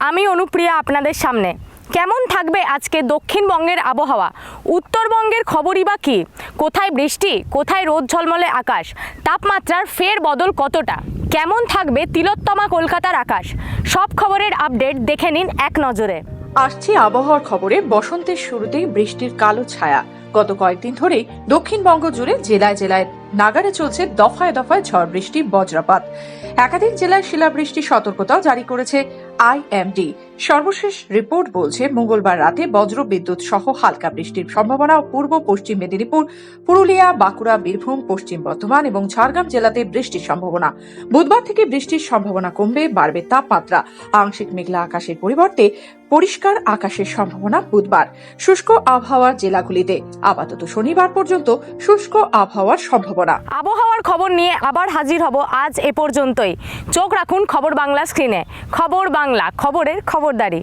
আমি অনুপ্রিয়া আপনাদের সামনে। কেমন থাকবে আজকে দক্ষিণবঙ্গের আবহাওয়া? উত্তরবঙ্গের খবরই বা কী? কোথায় বৃষ্টি? কোথায় রোদ ঝলমলে আকাশ? তাপমাত্রার ফের বদল কতটা? কেমন থাকবে তিলোত্তমা কলকাতার আকাশ? সব খবরের আপডেট দেখে নিন এক নজরে। আসছে আবহাওয়ার খবরে বসন্তের শুরুতেই বৃষ্টির কালো ছায়া। গত কয়েকদিন ধরেই দক্ষিণবঙ্গ জুড়ে জেলায় জেলায় নাগারে চলছে দফায় দফায় ঝড় বৃষ্টি, বজ্রপাত। একাধিক জেলায় শিলাবৃষ্টি সতর্কতাও জারি করেছে আইএমডি সর্বশেষ রিপোর্ট বলছে, মঙ্গলবার রাতে বজ্র বিদ্যুৎ সহ হালকা বৃষ্টির সম্ভাবনা পূর্ব পশ্চিম মেদিনীপুর, পুরুলিয়া, বাঁকুড়া, বীরভূম, পশ্চিম বর্ধমান এবং ঝাড়গ্রাম জেলাতে বৃষ্টির সম্ভাবনা। বুধবার থেকে বৃষ্টির সম্ভাবনা কমবে, বাড়বে তাপমাত্রা। আংশিক মেঘলা আকাশের পরিবর্তে পরিষ্কার আকাশের সম্ভাবনা বুধবার। শুষ্ক আবহাওয়ার জেলাগুলিতে আপাতত শনিবার পর্যন্ত শুষ্ক আবহাওয়ার সম্ভাবনা। আবহাওয়ার খবর নিয়ে আবার হাজির হব আজ এ পর্যন্তই। চোখ রাখুন খবর বাংলা স্ক্রিনে। খবর বাংলা, খবরের খবরদারি।